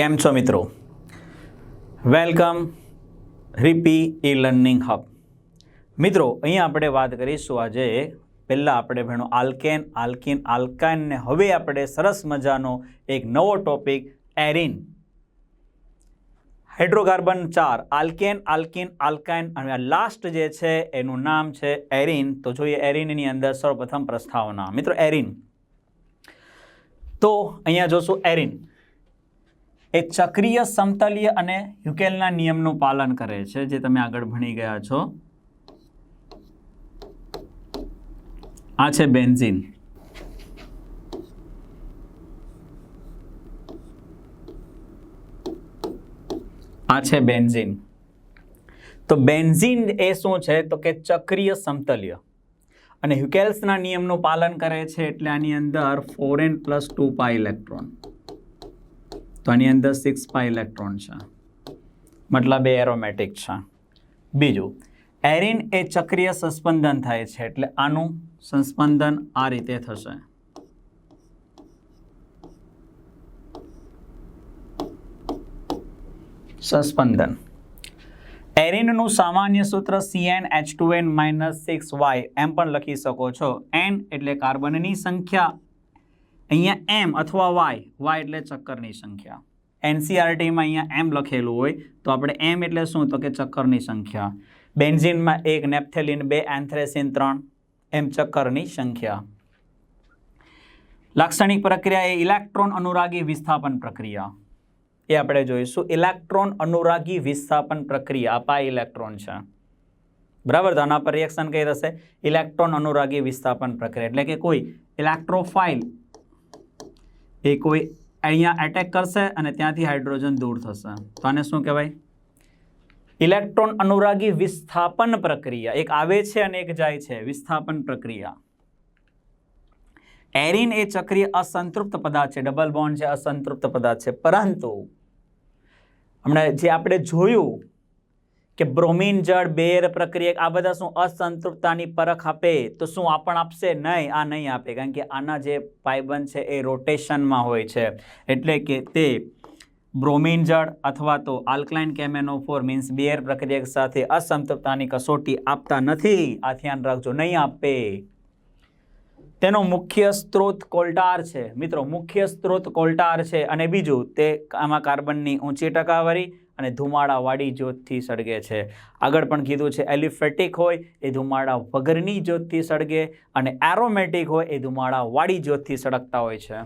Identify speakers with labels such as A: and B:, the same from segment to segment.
A: કેમ છો મિત્રો? વેલકમ રીપી ઈ લર્નિંગ હબ મિત્રો, અહીંયા આપણે વાત કરીશું આજે પહેલાં આપણે ભણો આલ્કેન, આલ્કિન, આલ્કાઇન ને હવે આપણે સરસ મજાનો એક નવો ટોપિક, એરિન. હાઇડ્રોકાર્બન ચાર, આલ્કેન, આલ્કિન, આલ્કાઇન અને લાસ્ટ જે છે એનું નામ છે એરિન. તો જોઈએ એરિનની અંદર સૌપ્રથમ પ્રસ્તાવના. મિત્રો, એરિન. તો અહીંયા જોશું એરિન. એ ચક્રીય સમતલીય અને યુકેલના નિયમનું પાલન કરે છે, જે તમે આગળ ભણી ગયા છો. આ છે બેન્ઝિન. આ છે બેન્ઝિન. તો બેન્ઝિન એ શું છે? તો કે ચક્રીય સમતલ્ય. અને હ્યુકેલ્સના નિયમનું પાલન કરે છે એટલે આની અંદર four N plus two pi electron. તો આની અંદર સિક્સ પાઈ ઇલેક્ટ્રોન છે. મતલબ એ એરોમેટિક છે. બીજું, એરિન એ ચક્રીય સંસ્પંદન થાય છે એટલે આનું સંસ્પંદન આ રીતે થશે. સંસ્પંદન. એરિનનું સામાન્ય સૂત્ર two N minus six Y M પણ લખી શકો છો. એન એટલે કાર્બનની સંખ્યા. અહીંયા એમ અથવા વાય વાય એટલે ચક્કરની સંખ્યા. એનસીઆરટીમાં અહીંયા એમ લખેલું હોય, તો આપણે એમ એટલે શું? તો કે ચક્કરની સંખ્યા. બેન્ઝિનમાં એક, નેપ્થેલિન બે, એન્થ્રેસિન ત્રણ. એમ ચક્કરની સંખ્યા. લાક્ષણિક પ્રક્રિયા એ ઇલેક્ટ્રોન અનુરાગી વિસ્થાપન પ્રક્રિયા. એ આપણે જોઈશું. ઇલેક્ટ્રોન અનુરાગી વિસ્થાપન પ્રક્રિયા, આ પાય ઇલેક્ટ્રોન છે. બરાબર? તો આના પર રિએક્શન કઈ થશે? ઇલેક્ટ્રોન અનુરાગી વિસ્થાપન પ્રક્રિયા. એટલે કે કોઈ ઇલેક્ટ્રોફાઇલ એ કોઈ અહીંયા એટેક કરશે અને ત્યાંથી હાઇડ્રોજન દૂર થશે. તો આને શું કહેવાય? ઇલેક્ટ્રોન અનુરાગી વિસ્થાપન પ્રક્રિયા. એક આવે છે અને એક જાય છે. વિસ્થાપન પ્રક્રિયા. એરિન એ ચક્રીય અસંતૃપ્ત પદાર્થ છે. ડબલ બોન્ડ છે, અસંતૃપ્ત પદાર્થ છે. પરંતુ, હમણાં જે આપણે જોયું કે બ્રોમિન જળ, બેર પ્રક્રિયક, આ બધા શું અસંતૃપ્તતાની પરખ આપે? તો શું આ પણ આપશે? નહીં, આ નહીં આપે. કારણ કે આના જે પાયબંધ છે એ રોટેશનમાં હોય છે. એટલે કે તે બ્રોમિન જળ અથવા તો આલ્કલાઇન કેમેનોફોર મીન્સ બેર પ્રક્રિયક સાથે અસંતૃપ્તતાની કસોટી આપતા નથી. આ ધ્યાન રાખજો. નહીં આપે. તેનો મુખ્ય સ્ત્રોત કોલ્ટાર છે. મિત્રો, મુખ્ય સ્ત્રોત કોલ્ટાર છે અને બીજું તે આમાં કાર્બનની ઊંચી ટકાવારી અને ધુમાડાવાળી જ્યોતથી સળગે છે. આગળ પણ કીધું છે, એલિફેટિક હોય એ ધુમાડા વગરની જ્યોતથી સળગે અને એરોમેટિક હોય એ ધુમાડાવાળી જ્યોતથી સળગતા હોય છે.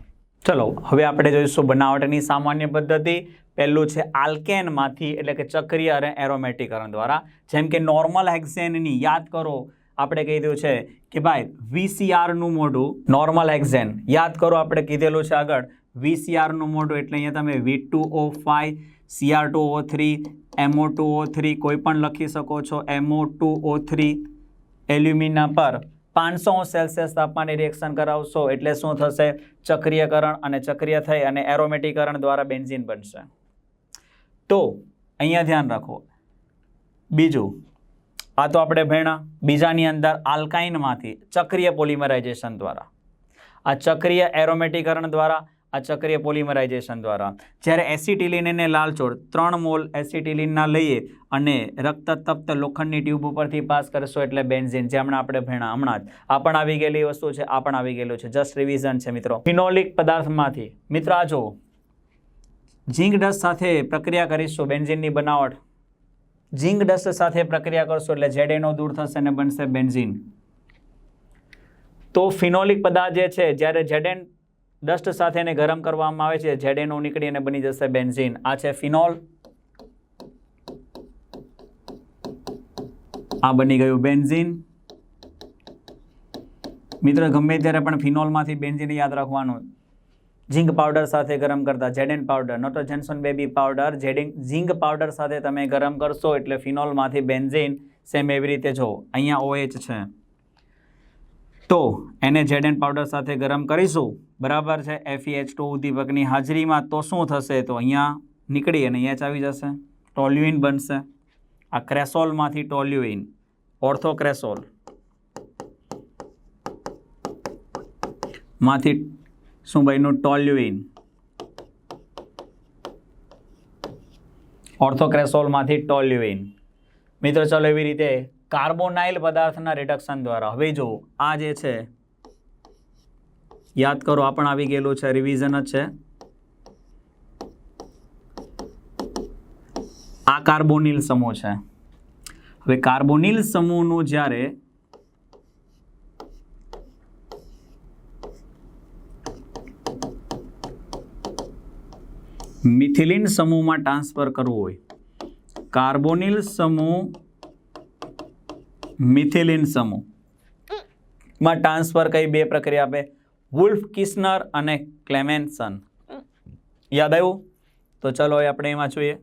A: ચલો, હવે આપણે જોઈશું બનાવટની સામાન્ય પદ્ધતિ. પહેલું છે આલ્કેનમાંથી, એટલે કે ચક્રીય અને એરોમેટિકરણ દ્વારા. જેમ કે નોર્મલ હેક્ઝેનની યાદ કરો. આપણે કીધું છે કે ભાઈ, વીસીઆરનું મોઢું નોર્મલ હેક્ઝેન. યાદ કરો, આપણે કીધેલું છે આગળ. વીસીઆરનું મોઢું એટલે અહીંયા તમે V two O five, CR two O three, MO two O three કોઈ પણ લખી શકો છો. MO two O three alumina પર પાંચસો સેલ્સિયસ તાપમાને રિએક્શન કરાવશો એટલે શું થશે? ચક્રીયકરણ અને ચક્રીય થઈ અને એરોમેટિકરણ દ્વારા બેન્ઝિન બનશે. તો અહીંયા ધ્યાન રાખો. બીજું, આ તો આપણે ભણ્યા બીજાની અંદર આલ્કાઇનમાંથી ચક્રીય પોલિમરાઇઝેશન દ્વારા. આ ચક્રીય એરોમેટિકરણ દ્વારા આ ચક્રીય પોલિમરાઇઝેશન દ્વારા. જ્યારે એસિટિલિન અને લાલચોળ ત્રણ મોલ એસિટિલિનના લઈએ અને રક્ત તપ્ત લોખંડની ટ્યુબ ઉપરથી પાસ કરશો એટલે બેન્ઝિન, જે હમણાં આપણે ભણ્યા હમણાં જ. આ પણ આવી ગયેલી વસ્તુ છે, આ પણ આવી ગયેલું છે. જસ્ટ રિવિઝન છે મિત્રો. ફિનોલિક પદાર્થમાંથી. મિત્રો, આ જુઓ. ઝીંક ડસ્ટ સાથે પ્રક્રિયા કરીશું. બેન્ઝિનની બનાવટ. ઝીંક ડસ્ટ સાથે પ્રક્રિયા કરશો એટલે ઝેડેનો દૂર થશે અને બનશે બેન્ઝિન. તો ફિનોલિક પદાર્થ જે છે, જ્યારે ઝેડેન ડસ્ટ સાથે એને ગરમ કરવામાં આવે છે, ઝેડેનો નીકળી અને બની જશે બેન્ઝીન. આ છે ફિનોલ. આ બની ગયું બેન્ઝીન. મિત્ર, ગમે ત્યારે પણ ફિનોલમાંથી બેન્ઝીન યાદ રાખવાનું. ઝીંક પાવડર સાથે ગરમ કરતા જેડેન powder note Johnson baby powder. જેડિંગ zinc powder સાથે તમે ગરમ કરશો એટલે ફિનોલમાંથી બેન્ઝીન સેમ એવી રીતે જો, અહીંયા ઓએચ છે. તો એને જેડેન પાવડર સાથે ગરમ કરીશું. બરાબર છે એફઈએચ ટુ ઉદ્દીપકની હાજરીમાં તો શું થશે? તો અહીંયા નીકળી અને અહીંયા જ આવી જશે. ટોલ્યુઇન બનશે. આ ક્રેસોલમાંથી ટોલ્યુઇન ઓર્થોક્રેસોલમાંથી શું ભાઈનું ટોલ્યુઇન ઓર્થોક્રેસોલમાંથી ટોલ્યુઇન મિત્રો, ચાલો એવી રીતે કાર્બોનાઇલ પદાર્થના રિડક્શન દ્વારા. હવે જો આ જે છે, યાદ કરો, આ પણ આવી ગયેલું છે રિવિઝન જ છે. આ કાર્બોનિલ સમૂહ છે. હવે કાર્બોનિલ સમૂહનું જ્યારે મિથિલિન સમૂહમાં ટ્રાન્સફર કરવું હોય, કાર્બોનિલ સમૂહ મિથિલિન સમૂહ. માં ટ્રાન્સફર કઈ બે પ્રક્રિયા આપે? વુલ્ફ કિસ્નર અને ક્લેમેન્સન. યાદ આવ્યું? તો ચલો એ આપણે એમાં જોઈએ.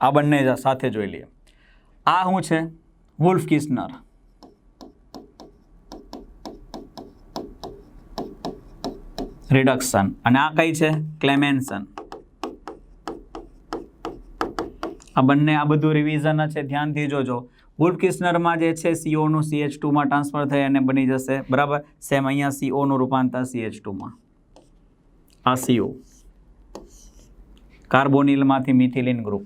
A: આ બંને સાથે જોઈ લઈએ. આ શું છે? Wolff Kishner. રિડક્શન. અને આ કઈ છે? ક્લેમેન્સન. આ બંને આ બધું રિવિઝન છે. ધ્યાનથી જોજો. વુલ્ફ કિસ્નરમાં જે છે સીઓનું સીએચ ટુમાં ટ્રાન્સફર થઈ અને બની જશે. બરાબર? સેમ અહીંયા સીઓનું રૂપાંતર સીએચ ટુમાં આ સીઓ કાર્બોનિલમાંથી મિથિલિન ગ્રુપ.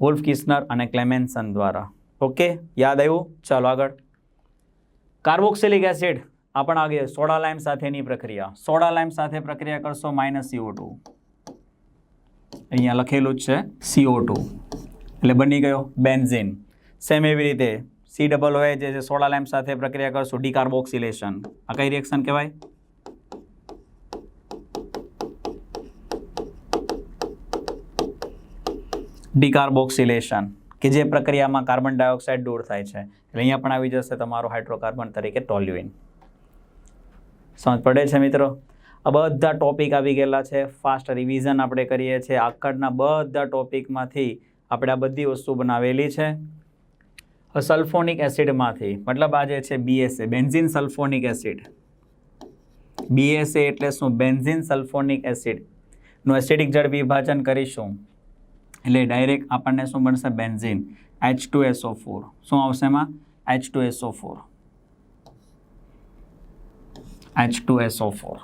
A: વુલ્ફ કિસ્નર અને ક્લેમેન્સન દ્વારા. ઓકે? યાદ આવ્યું? ચાલો આગળ. Carboxylic acid. આપણ પણ આગે સોડા લાઇમ સાથેની પ્રક્રિયા. સોડા લાઇમ સાથે પ્રક્રિયા કરશો માઇનસ સીઓ ટુ અહીંયા લખેલું જ છે સીઓ ટુ એટલે બની ગયો બેન્ઝિન. સેમ એવી રીતે સી ડબલ હોય જે છે, સોડા લેમ્પ સાથે પ્રક્રિયા કરશું, ડીકાર્બોક્સિલેશન. આ કઈ રિએક્શન કહેવાય? ડીકાર્બોક્સિલેશન, કે જે પ્રક્રિયામાં કાર્બન ડાયોક્સાઇડ દૂર થાય છે. એટલે અહીંયા પણ આવી જશે તમારો હાઇડ્રોકાર્બન તરીકે ટોલ્યુઇન. સમજ પડે છે મિત્રો? આ બધા ટોપિક આવી ગયેલા છે. ફાસ્ટ રિવિઝન આપણે કરીએ છીએ. આકડના બધા ટોપિકમાંથી આપણે આ બધી વસ્તુ બનાવેલી છે. સલ્ફોનિક એસિડમાંથી. મતલબ આ જે છે BSA benzene sulphonic acid. BSA એટલે શું? બેન્ઝિન સલ્ફોનિક એસિડનું એસિડિક જળ વિભાજન કરીશું. એટલે ડાયરેક્ટ આપણને શું બનશે benzene. H two SO four શું આવશે એમાં? H two SO four H two SO four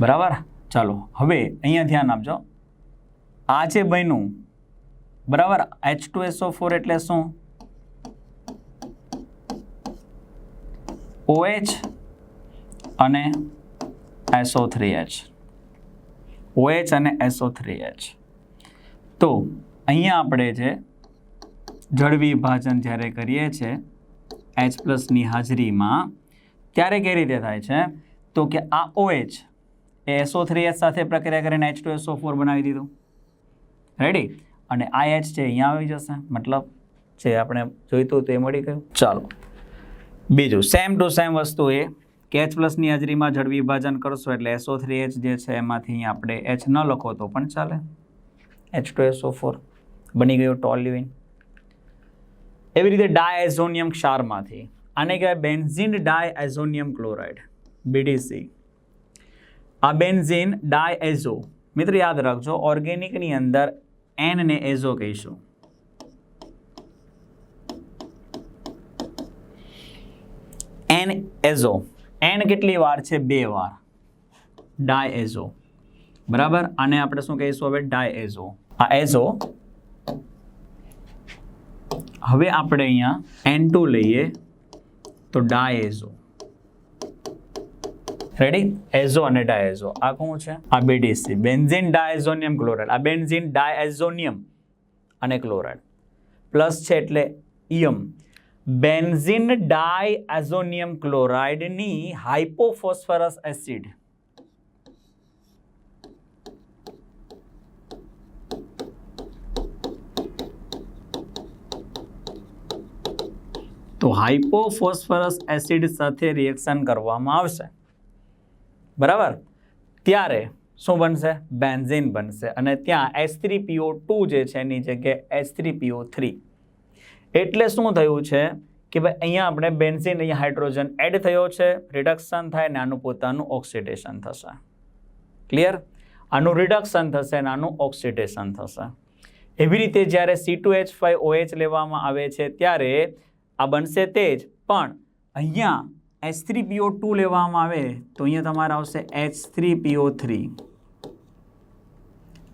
A: બરાબર? ચાલો, હવે અહીંયા ધ્યાન આપજો. આ જે બન્યું, બરાબર? એચ ટુ એસઓ ફોર એટલે શું? ઓએચ અને એસઓ થ્રી એચ ઓએચ અને એસઓ થ્રી એચ તો અહીંયા આપણે જે જળ વિભાજન જ્યારે કરીએ છીએ એચ પ્લસની હાજરીમાં, ત્યારે કઈ રીતે થાય છે? તો કે આ ઓએચ એ એસઓ થ્રી એચ સાથે પ્રક્રિયા કરીને એચ ટુ એસઓ ફોર બનાવી દીધું. રેડી અને આ એચ છે અહીંયા આવી જશે. મતલબ જે આપણે જોઈતું તે મળી ગયું. ચાલો. બીજું સેમ ટુ સેમ વસ્તુ એ કે એચ પ્લસની હાજરીમાં જળ વિભાજન કરશો એટલે એસઓ થ્રી એચ જે છે એમાંથી આપણે એચ ન લખો તો પણ ચાલે. એચ ટુ એસઓ ફોર બની ગયું ટોલ્યુઇન એવી રીતે ડાયઝોનિયમ ક્ષારમાંથી, આને કહેવાય બેન્ઝિન ડાયએઝોનિયમ ક્લોરાઇડ બીડીસી આ બેન્ઝિન ડાયએઝો મિત્ર યાદ રાખજો ઓર્ગેનિકની અંદર એન ને એઝો કહીશું. એન એઝો એન કેટલી વાર છે? બે વાર. ડાયએઝો બરાબર? આને આપણે શું કહીશું હવે? ડાયએઝો આ એઝો હવે આપણે અહીંયા એન ટુ લઈએ તો ડાયએઝો રેડી એઝો અને ડાયઝો આ કોણ છે? આ બીડીસી બેન્ઝિન ડાયઝોનિયમ ક્લોરાઇડ આ બેન્ઝિન ડાયઝોનિયમ અને ક્લોરાઇડ પ્લસ છે એટલે ઇયમ બેન્ઝિન ડાય એઝોનિયમ ક્લોરાઇડની હાઇપોફોસ્ફરસ એસિડ. તો હાઇપોફોસ્ફરસ એસિડ સાથે રિએક્શન કરવામાં આવશે. બરાબર? ત્યારે શું બનશે? બેન્ઝિન બનશે. અને ત્યાં એસ થ્રી પીઓ ટુ જે છે, એની જગ્યાએ એસ થ્રી પીઓ થ્રી એટલે શું થયું છે કે ભાઈ અહીંયા આપણે બેન્ઝિન, અહીંયા હાઇડ્રોજન એડ થયો છે રિડક્શન થાય ને આનું પોતાનું ઓક્સિડેશન થશે. ક્લિયર આનું રિડક્શન થશે અને આનું ઓક્સિડેશન થશે. એવી રીતે જ્યારે C two H five OH લેવામાં આવે છે ત્યારે આ બનશે તે જ, પણ અહીંયા એચ થ્રી પીઓ ટુ લેવામાં આવે તો અહીંયા તમારે આવશે એચ થ્રી પીઓ થ્રી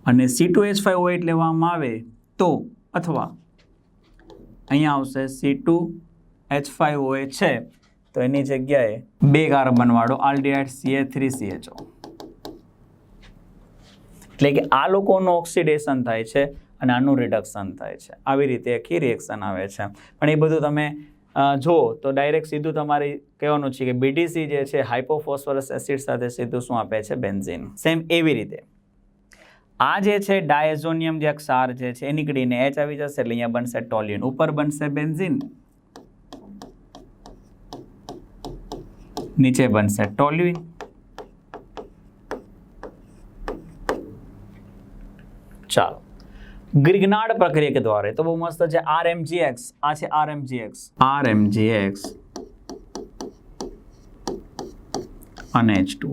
A: અને સી ટુ એચ ફાઇવ એટ લેવામાં આવે તો, અથવા અહીંયા આવશે સી ટુ એચ ફાઇવ ઓએ છે. તો એની જગ્યાએ બે કાર્બનવાળો આલ્ડિહાઇડ સીએ થ્રી સીએચઓ એટલે કે આ લોકોનું ઓક્સિડેશન થાય છે અને આનું રિડક્શન થાય છે. આવી રીતે આખી રિએક્શન આવે છે. પણ એ બધું તમે જો તો ડાયરેક્ટ સીધું તમારે કહેવાનું છે કે બીટીસી જે છે હાઇપોફોસ્ફરસ એસિડ સાથે સીધું શું આપે છે? બેન્ઝીન સેમ એવી રીતે. આ જે છે, ડાયઝોનિયમ જે ક્ષાર જે છે, એ નીકળીને એચ આવી જશે એટલે અહીંયા બનશે ટોલિયન. ઉપર બનશે બેન્ઝીન. નીચે બનશે ટોલ્યુઇન. ચાલો. ગ્રિગનાડ પ્રક્રિયા કે દ્વારા? તો બહુ મસ્ત છે આર એમ જી એક્સ આ છે R M G X R M G X અને એચ ટુ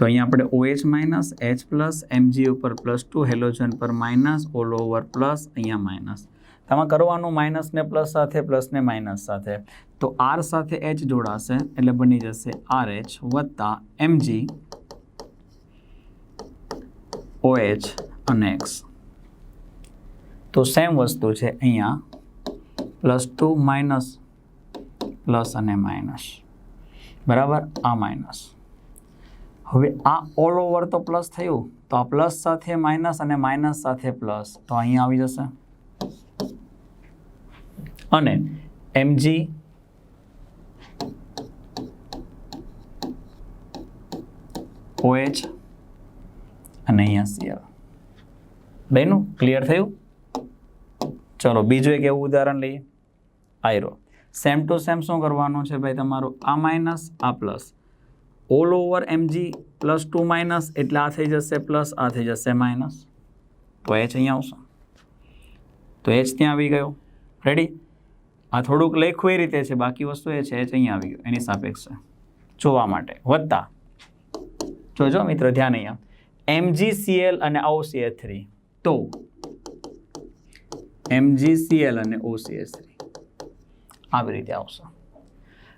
A: તો અહીંયા આપણે OH minus H plus MG ઉપર પ્લસ ટુ હેલોજન પર માઇનસ ઓલ ઓવર પ્લસ અહીંયા માઇનસ તમારે કરવાનું માઇનસ ને પ્લસ સાથે પ્લસ ને માઇનસ સાથે. તો આર સાથે એચ જોડાશે, એટલે બની જશે આર એચ વત્તા એમજી ઓએચ અને એક્સ તો સેમ વસ્તુ છે અહીંયા પ્લસ ટુ માઇનસ પ્લસ અને માઇનસ બરાબર? આ માઇનસ હવે આ ઓલ ઓવર તો પ્લસ થયું. તો આ પ્લસ સાથે માઇનસ અને માઇનસ સાથે પ્લસ તો અહીંયા આવી જશે. અને એમજી ઓએચ અને અહીંયા સીએલ બેનું? ક્લિયર થયું? ચલો, બીજું એક એવું ઉદાહરણ લઈએ. આયરો. સેમ ટુ સેમ શું કરવાનું છે ભાઈ તમારું? આ માઇનસ આ plus all over MG plus two minus એટલે આ થઈ જશે પ્લસ આ થઈ જશે માઇનસ તો એચ અહીંયા આવશે. તો એચ ત્યાં આવી ગયો. રેડી આ થોડુંક લખ્યું એ રીતે છે, બાકી વસ્તુ એ છે એચ અહીંયા આવી ગયું, એની સાપેક્ષે. જોવા માટે. વત્તા જોજો મિત્ર, ધ્યાન અહીંયા. એમજીસીએલ અને ઓસીએચ થ્રી તો એમજીસીએલ અને ઓસીએચ થ્રી આવી રીતે આવશે.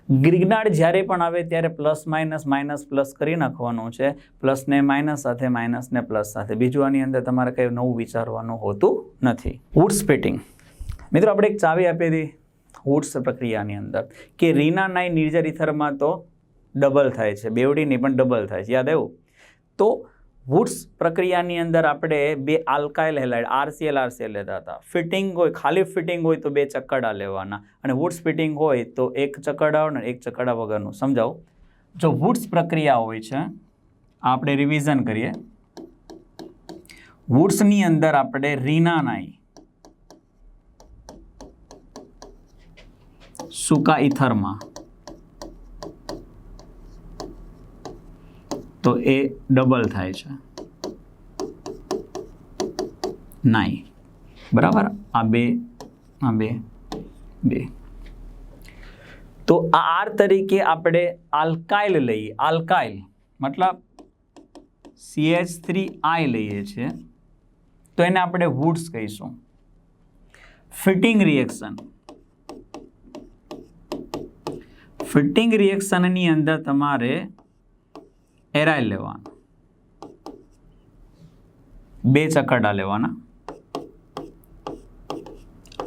A: ગ્રિગ્નાર્ડ જ્યારે પણ આવે ત્યારે પ્લસ, માઇનસ માઇનસ, પ્લસ કરી નાખવાનું છે. પ્લસને માઇનસ સાથે, માઇનસને પ્લસ સાથે. બીજું આની અંદર તમારે કંઈ નવું વિચારવાનું હોતું નથી. વુડ સ્પિટિંગ મિત્રો, આપણે એક ચાવી આપી હતી વુડ્સ પ્રક્રિયાની અંદર કે રીના નાઈ નિર્જર ઇથરમાં તો ડબલ થાય છે. બેવડીની પણ ડબલ થાય છે. યાદ આવ્યું? તો વુડ્સ પ્રક્રિયાની અંદર આપણે બે આલ્કાઇલ હેલાઇડ આરસીએલ આરસીએલ લેતા હતા. ફિટિંગ હોય, ખાલી ફિટિંગ હોય તો બે ચકડા લેવાના. અને વુડ્સ ફિટિંગ હોય તો એક ચક્કડા ને એક ચકડા વગરનું. સમજાવો? જો વુડ્સ પ્રક્રિયા હોય છે, આપણે રિવિઝન કરીએ. વુડ્સની અંદર આપણે રીનાનાઈ, સૂકા ઇથરમાં તો એ ડબલ થાય છે. નાઈ બરાબર? આ બે આ બે બે. તો આ આર તરીકે આપણે આલ્કાઇલ લઈએ. આલ્કાઇલ મતલબ સીએચ થ્રી આઈ લઈએ છીએ. તો એને આપણે વુડ્સ કહીશું. ફિટિંગ રિએક્શન ફિટિંગ રિએક્શનની અંદર તમારે એરાઇલ લેવાનું. બે ચકરડા લેવાના.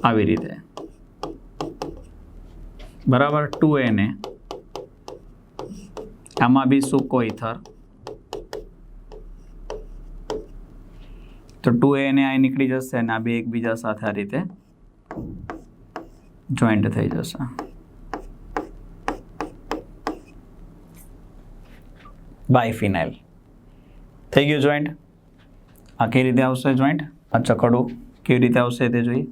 A: આવી રીતે. બરાબર ટુ એને આમાં બી સૂકો ઇથર તો ટુ એને આ નીકળી જશે અને આ બે એકબીજા સાથે આ રીતે જોઈન્ટ થઈ જશે. બાયફિનાઇલ. થઈ ગયું જોઈન્ટ? આ કઈ રીતે આવશે જોઈન્ટ? આ ચકડું કેવી રીતે આવશે તે જોઈએ.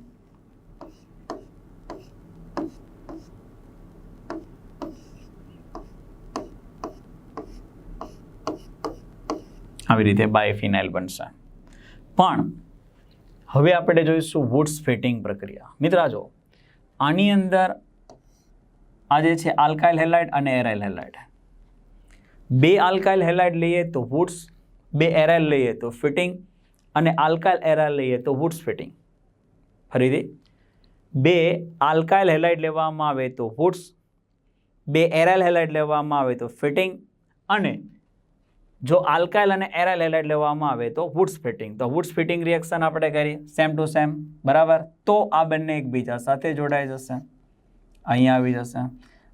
A: આવી રીતે બાયફિનાઇલ બનશે. પણ હવે આપણે જોઈશું વુડ્સ ફિટિંગ પ્રક્રિયા. મિત્રા જો, આની અંદર આ જે છે આલ્કાઇલ હેલાઇટ અને એરાઇલ હેલાઇડ બે આલ્કાઇલ હેલાઇડ લઈએ તો વુડ્સ બે એરાઇલ લઈએ તો ફિટિંગ અને આલ્કાઇલ એરાઇલ લઈએ તો વુડ્સ ફિટિંગ ફરીથી, બે આલ્કાઇલ હેલાઇડ લેવામાં આવે તો વુડ્સ બે એરાઇલ હેલાઇડ લેવામાં આવે તો ફિટિંગ અને જો આલ્કાઇલ અને એરાઇલ હેલાઇડ લેવામાં આવે તો વુડ્સ ફિટિંગ તો વુડ્સ ફિટિંગ રિએક્શન આપણે કરીએ સેમ ટુ સેમ બરાબર? તો આ બંને એકબીજા સાથે જોડાઈ જશે. અહીંયા આવી જશે.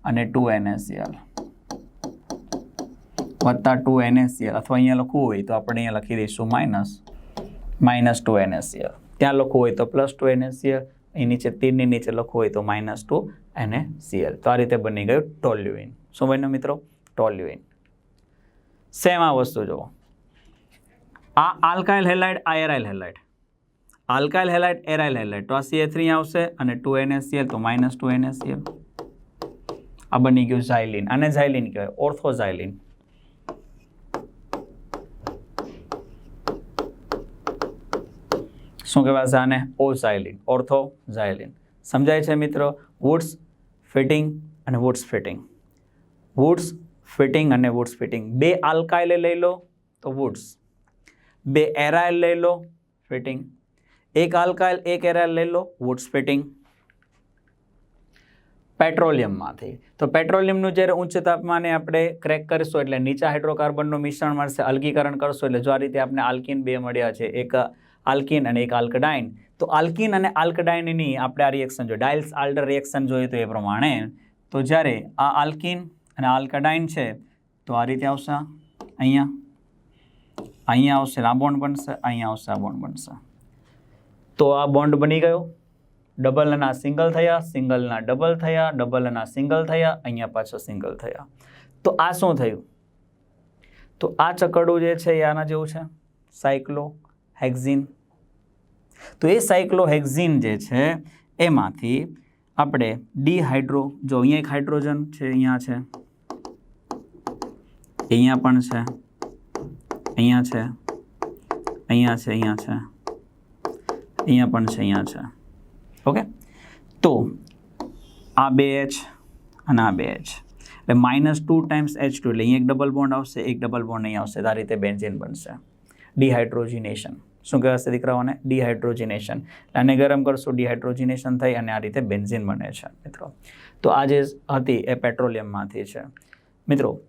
A: અને ટુ એનએસીએલ વત્તા ટુ એનએસીએલ, અથવા અહીંયા લખવું હોય તો આપણે અહીંયા લખી દઈશું માઇનસ માઇનસ ટુ એનએસીએલ. ત્યાં લખવું હોય તો પ્લસ ટુ એનએસીએલ એ નીચે તીરની નીચે લખવું હોય તો માઇનસ ટુ એનએસીએલ. તો આ રીતે બની ગયું ટોલ્યુઇન. શું બન્યું મિત્રો? ટોલ્યુઇન. સેમ આ વસ્તુ જુઓ. આ આલ્કાઇલ હેલાઇડ, આ aryl halide. Alkyl halide, aryl halide. તો આ સી થ્રી આવશે અને ટુ એનએસીએલ, તો માઇનસ ટુ એનએસીએલ. આ બની ગયું ઝાઇલિન આને ઝાઇલિન કહેવાય ઓર્થોઝાઇલિન શું કહેવાય છે આને? ઓઝાઇલિન ઓર્થોઝાઇલિન સમજાય છે મિત્રો? વુડ્સ ફિટિંગ અને વુડ્સ ફિટિંગ વુડ્સ ફિટિંગ અને વુડ્સ ફિટિંગ બે આલ્કાઇલે લઈ લો તો વુડ્સ બે એરાઇલ લઈ લો ફિટિંગ એક આલ્કાઇલ એક એરાઇલ લઈ લો વુડ્સ ફિટિંગ પેટ્રોલિયમમાંથી. તો પેટ્રોલિયમનું જ્યારે ઉચ્ચ તાપમાને આપણે ક્રેક કરીશું એટલે નીચા હાઇડ્રોકાર્બનનું મિશ્રણ મળશે, અલગીકરણ કરશું એટલે જો આ રીતે આપણે આલ્કિન બે મળ્યા છે, એક આલ્કિન અને એક આલ્કડાઇન. તો આલ્કિન અને આલ્કડાઇનની આપણે આ રિએક્શન જોઈએ ડાયલ્સ આલ્ડર રિએક્શન જોઈએ તો એ પ્રમાણે તો જ્યારે આ આલ્કિન અને આલ્કડાઇન છે, તો આ રીતે આવશે. અહીંયા. અહીંયા આવશે. આ બોન્ડ બનશે. અહીંયા આવશે. આ બોન્ડ બનશે. તો આ બોન્ડ બની ગયો. ડબલના સિંગલ થયા. સિંગલના ડબલ થયા. ડબલના સિંગલ થયા. અહીંયા પાછો સિંગલ થયા. તો આ શું થયું? તો આ ચકડું જે છે એ આના જેવું છે. સાયક્લો હેક્ઝિન. તો એ સાયક્લોહેક્ઝિન જે છે, એમાંથી આપણે ડીહાઇડ્રો, જો અહીંયા એક હાઇડ્રોજન છે, અહીંયા છે. અહીંયા પણ છે. અહીંયા છે. અહીંયા છે અહીંયા છે. અહીંયા પણ છે, અહીંયા છે. ઓકે? તો આ બે એચ અને આ બે એચ. એટલે minus two times H two એટલે અહીંયા એક ડબલ બોન્ડ આવશે, એક ડબલ બોન્ડ અહીં આવશે. તો આ રીતે બેન્ઝિન બનશે. ડિહાઇડ્રોજિનેશન શું કહેવાશે દીકરાઓને? ડિહાઇડ્રોજિનેશન આને ગરમ કરશું ડિહાઇડ્રોજિનેશન થઈ અને આ રીતે બેન્ઝિન બને છે, મિત્રો. તો આ જે હતી એ પેટ્રોલિયમમાંથી છે. મિત્રો,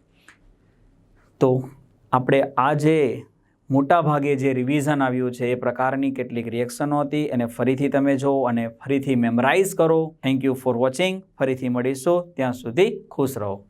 A: તો આપણે આ જે મોટાભાગે જે રિવિઝન આવ્યું છે, એ પ્રકારની કેટલીક રિએક્શનો હતી. અને ફરીથી તમે જો અને ફરીથી મેમરાઇઝ કરો. થેન્ક યુ ફોર વોચિંગ ફરીથી મળીશું. ત્યાં સુધી ખુશ રહો.